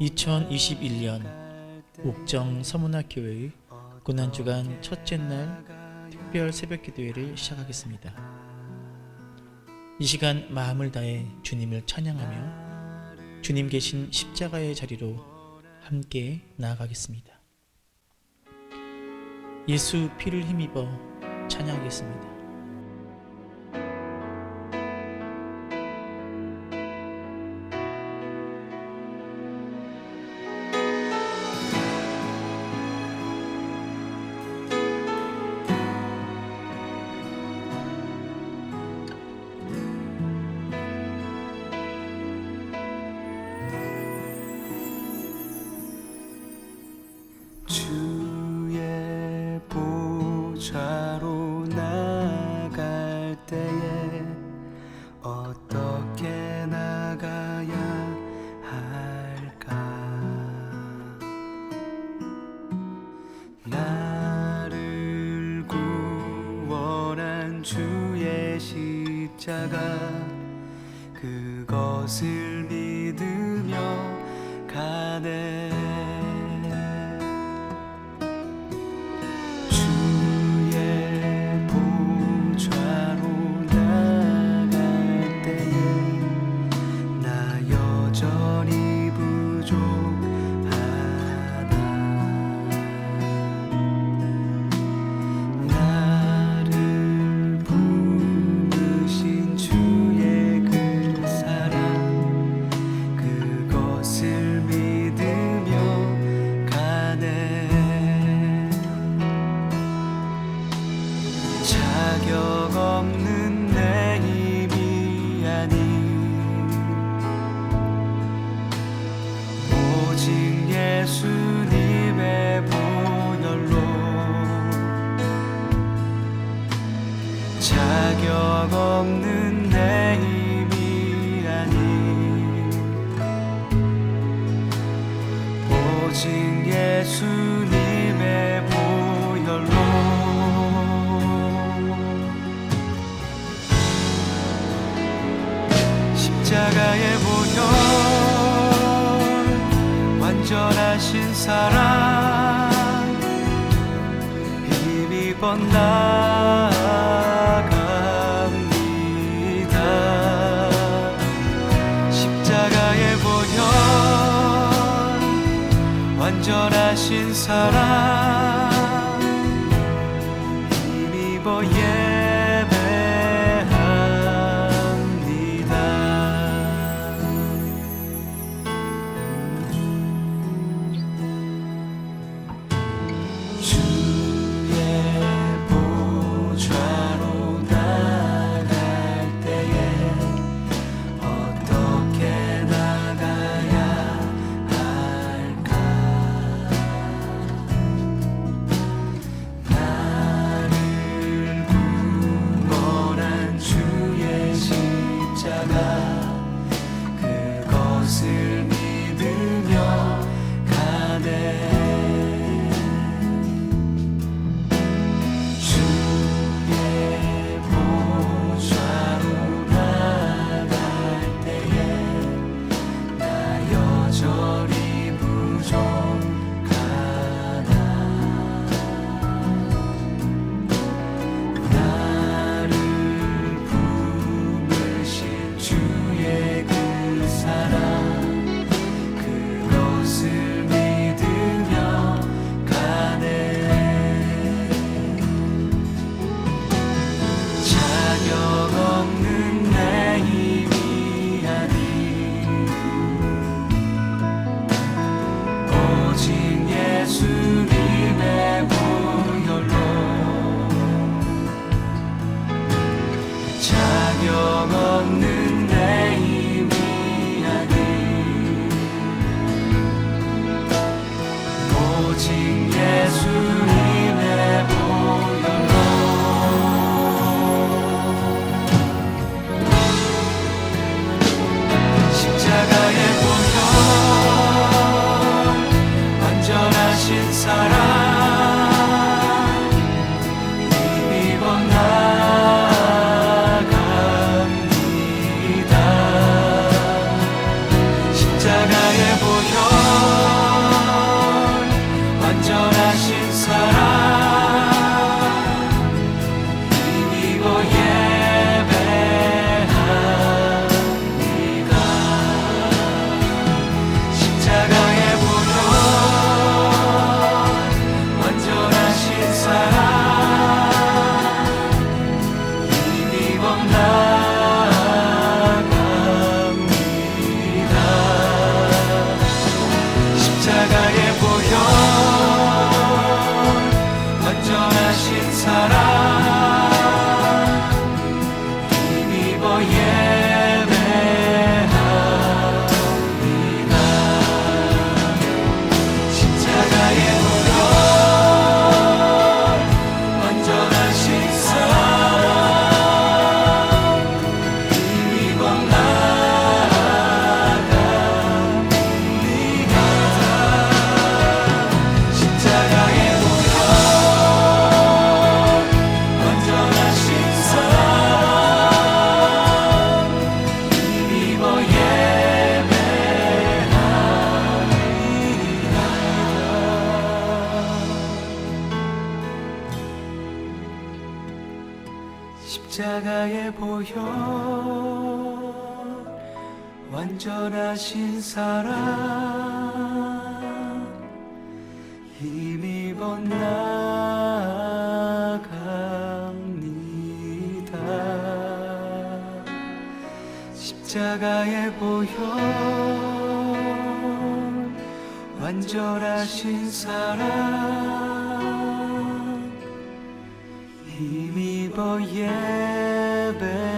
2021년 옥정 서문학교의 고난주간 첫째 날 특별 새벽 기도회를 시작하겠습니다. 이 시간 마음을 다해 주님을 찬양하며 주님 계신 십자가의 자리로 함께 나아가겠습니다. 예수 피를 힘입어 찬양하겠습니다. 그것을 건나갑니다. 십자가의 보혈 완전하신 사랑. 힘입어 나갑니다. 십자가의 보혈 완전하신 사랑. 힘입어 예배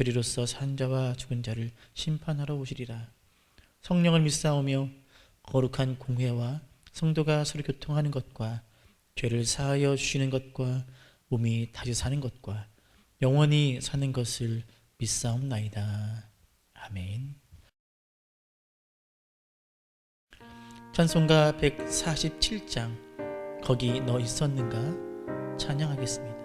저리로서 산 자와 죽은 자를 심판하러 오시리라. 성령을 믿사오며 거룩한 공회와 성도가 서로 교통하는 것과 죄를 사하여 주시는 것과 몸이 다시 사는 것과 영원히 사는 것을 믿사옵나이다. 아멘. 찬송가 147장 거기 너 있었는가 찬양하겠습니다.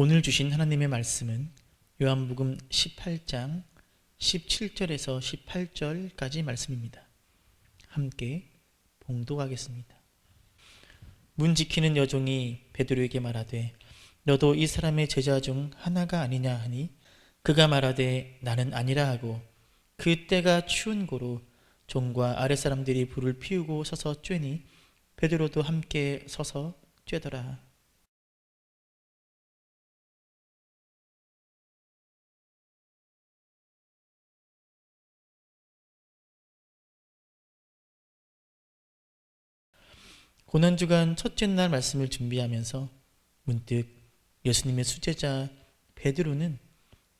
오늘 주신 하나님의 말씀은 요한복음 18장 17절에서 18절까지 말씀입니다. 함께 봉독하겠습니다. 문 지키는 여종이 베드로에게 말하되 너도 이 사람의 제자 중 하나가 아니냐 하니 그가 말하되 나는 아니라 하고 그 때가 추운 고로 종과 아랫사람들이 불을 피우고 서서 쬐니 베드로도 함께 서서 쬐더라. 고난주간 첫째 날 말씀을 준비하면서 문득 예수님의 수제자 베드로는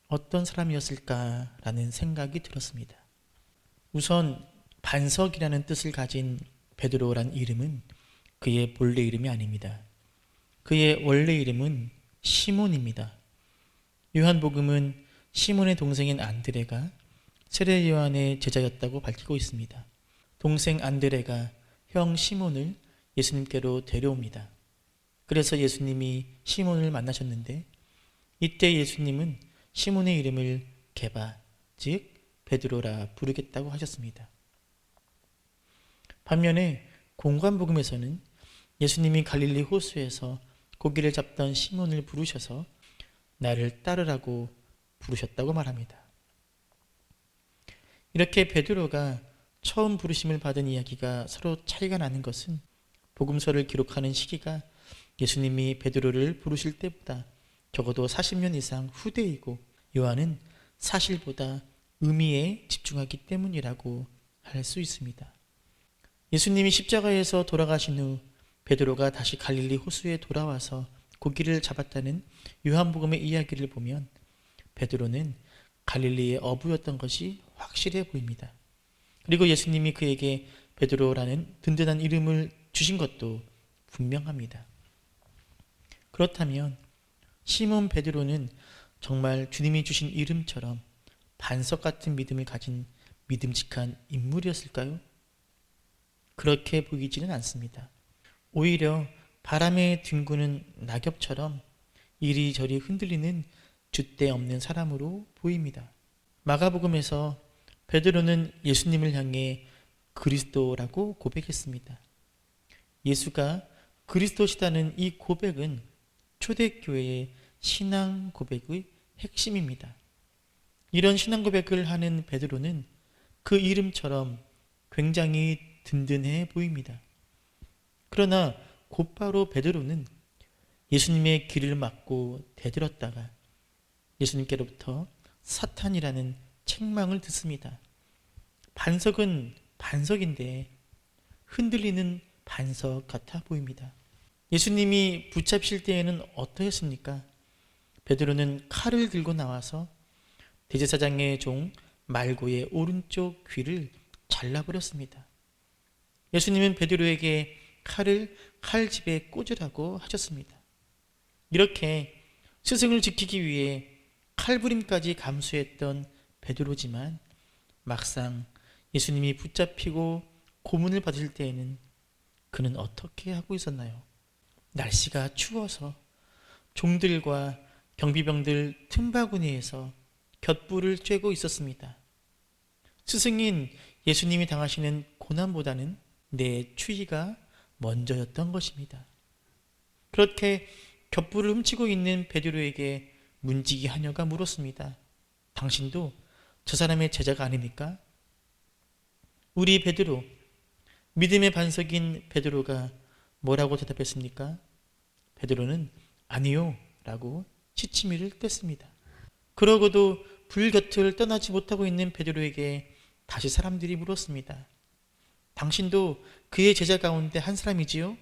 어떤 사람이었을까라는 생각이 들었습니다. 우선 반석이라는 뜻을 가진 베드로란 이름은 그의 본래 이름이 아닙니다. 그의 원래 이름은 시몬입니다. 요한복음은 시몬의 동생인 안드레가 세례 요한의 제자였다고 밝히고 있습니다. 동생 안드레가 형 시몬을 예수님께로 데려옵니다. 그래서 예수님이 시몬을 만나셨는데 이때 예수님은 시몬의 이름을 게바, 즉 베드로라 부르겠다고 하셨습니다. 반면에 공관복음에서는 예수님이 갈릴리 호수에서 고기를 잡던 시몬을 부르셔서 나를 따르라고 부르셨다고 말합니다. 이렇게 베드로가 처음 부르심을 받은 이야기가 서로 차이가 나는 것은 복음서를 기록하는 시기가 예수님이 베드로를 부르실 때보다 적어도 40년 이상 후대이고 요한은 사실보다 의미에 집중하기 때문이라고 할 수 있습니다. 예수님이 십자가에서 돌아가신 후 베드로가 다시 갈릴리 호수에 돌아와서 고기를 잡았다는 요한복음의 이야기를 보면 베드로는 갈릴리의 어부였던 것이 확실해 보입니다. 그리고 예수님이 그에게 베드로라는 든든한 이름을 주신 것도 분명합니다. 그렇다면 시몬 베드로는 정말 주님이 주신 이름처럼 반석 같은 믿음을 가진 믿음직한 인물이었을까요? 그렇게 보이지는 않습니다. 오히려 바람에 뒹구는 낙엽처럼 이리저리 흔들리는 줏대 없는 사람으로 보입니다. 마가복음에서 베드로는 예수님을 향해 그리스도라고 고백했습니다. 예수가 그리스도시다는 이 고백은 초대교회의 신앙 고백의 핵심입니다. 이런 신앙 고백을 하는 베드로는 그 이름처럼 굉장히 든든해 보입니다. 그러나 곧바로 베드로는 예수님의 길을 막고 대들었다가 예수님께로부터 사탄이라는 책망을 듣습니다. 반석은 반석인데 흔들리는 반석 같아 보입니다. 예수님이 붙잡힐 때에는 어떠했습니까? 베드로는 칼을 들고 나와서 대제사장의 종 말고의 오른쪽 귀를 잘라버렸습니다. 예수님은 베드로에게 칼을 칼집에 꽂으라고 하셨습니다. 이렇게 스승을 지키기 위해 칼부림까지 감수했던 베드로지만 막상 예수님이 붙잡히고 고문을 받을 때에는 그는 어떻게 하고 있었나요? 날씨가 추워서 종들과 경비병들 틈바구니에서 곁불을 쬐고 있었습니다. 스승인 예수님이 당하시는 고난보다는 내 추위가 먼저였던 것입니다. 그렇게 곁불을 훔치고 있는 베드로에게 문지기 하녀가 물었습니다. 당신도 저 사람의 제자가 아닙니까? 우리 베드로, 믿음의 반석인 베드로가 뭐라고 대답했습니까? 베드로는 아니요 라고 시치미를 뗐습니다. 그러고도 불 곁을 떠나지 못하고 있는 베드로에게 다시 사람들이 물었습니다. 당신도 그의 제자 가운데 한 사람이지요?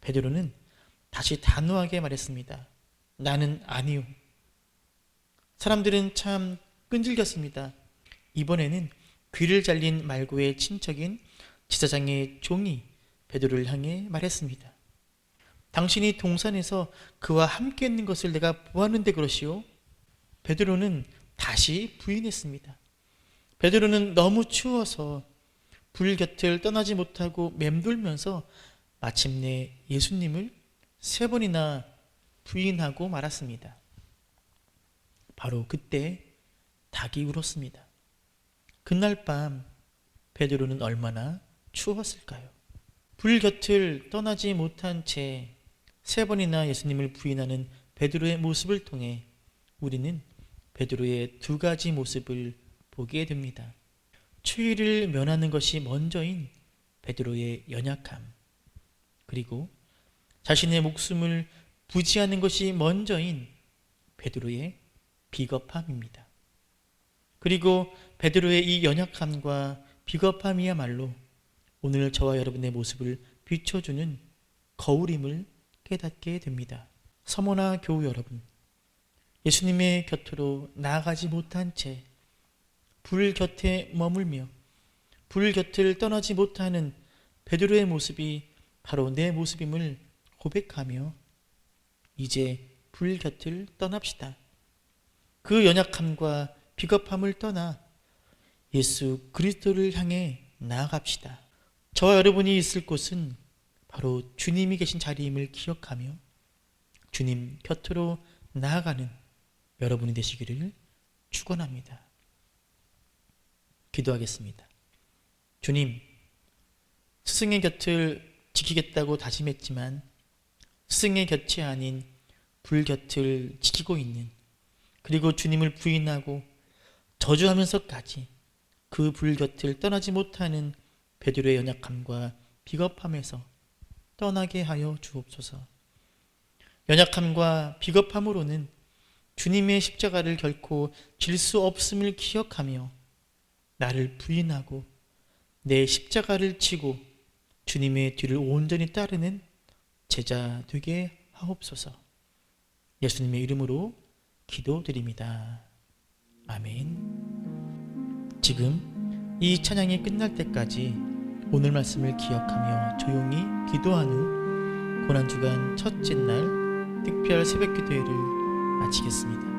베드로는 다시 단호하게 말했습니다. 나는 아니요. 사람들은 참 끈질겼습니다. 이번에는 귀를 잘린 말고의 친척인 지사장의 종이 베드로를 향해 말했습니다. 당신이 동산에서 그와 함께 있는 것을 내가 보았는데 그러시오? 베드로는 다시 부인했습니다. 베드로는 너무 추워서 불 곁을 떠나지 못하고 맴돌면서 마침내 예수님을 세 번이나 부인하고 말았습니다. 바로 그때 닭이 울었습니다. 그날 밤 베드로는 얼마나 추웠을까요? 불 곁을 떠나지 못한 채 세 번이나 예수님을 부인하는 베드로의 모습을 통해 우리는 베드로의 두 가지 모습을 보게 됩니다. 추위를 면하는 것이 먼저인 베드로의 연약함, 그리고 자신의 목숨을 부지하는 것이 먼저인 베드로의 비겁함입니다. 그리고 베드로의 이 연약함과 비겁함이야말로 오늘 저와 여러분의 모습을 비춰주는 거울임을 깨닫게 됩니다. 서머나 교우 여러분, 예수님의 곁으로 나아가지 못한 채 불 곁에 머물며 불 곁을 떠나지 못하는 베드로의 모습이 바로 내 모습임을 고백하며 이제 불 곁을 떠납시다. 그 연약함과 비겁함을 떠나 예수 그리스도를 향해 나아갑시다. 저와 여러분이 있을 곳은 바로 주님이 계신 자리임을 기억하며 주님 곁으로 나아가는 여러분이 되시기를 축원합니다. 기도하겠습니다. 주님, 스승의 곁을 지키겠다고 다짐했지만 스승의 곁이 아닌 불 곁을 지키고 있는 그리고 주님을 부인하고 저주하면서까지 그 불 곁을 떠나지 못하는 베드로의 연약함과 비겁함에서 떠나게 하여 주옵소서. 연약함과 비겁함으로는 주님의 십자가를 결코 질 수 없음을 기억하며 나를 부인하고 내 십자가를 치고 주님의 뒤를 온전히 따르는 제자 되게 하옵소서. 예수님의 이름으로 기도드립니다. 아멘. 지금 이 찬양이 끝날 때까지 오늘 말씀을 기억하며 조용히 기도한 후 고난주간 첫째 날 특별 새벽 기도회를 마치겠습니다.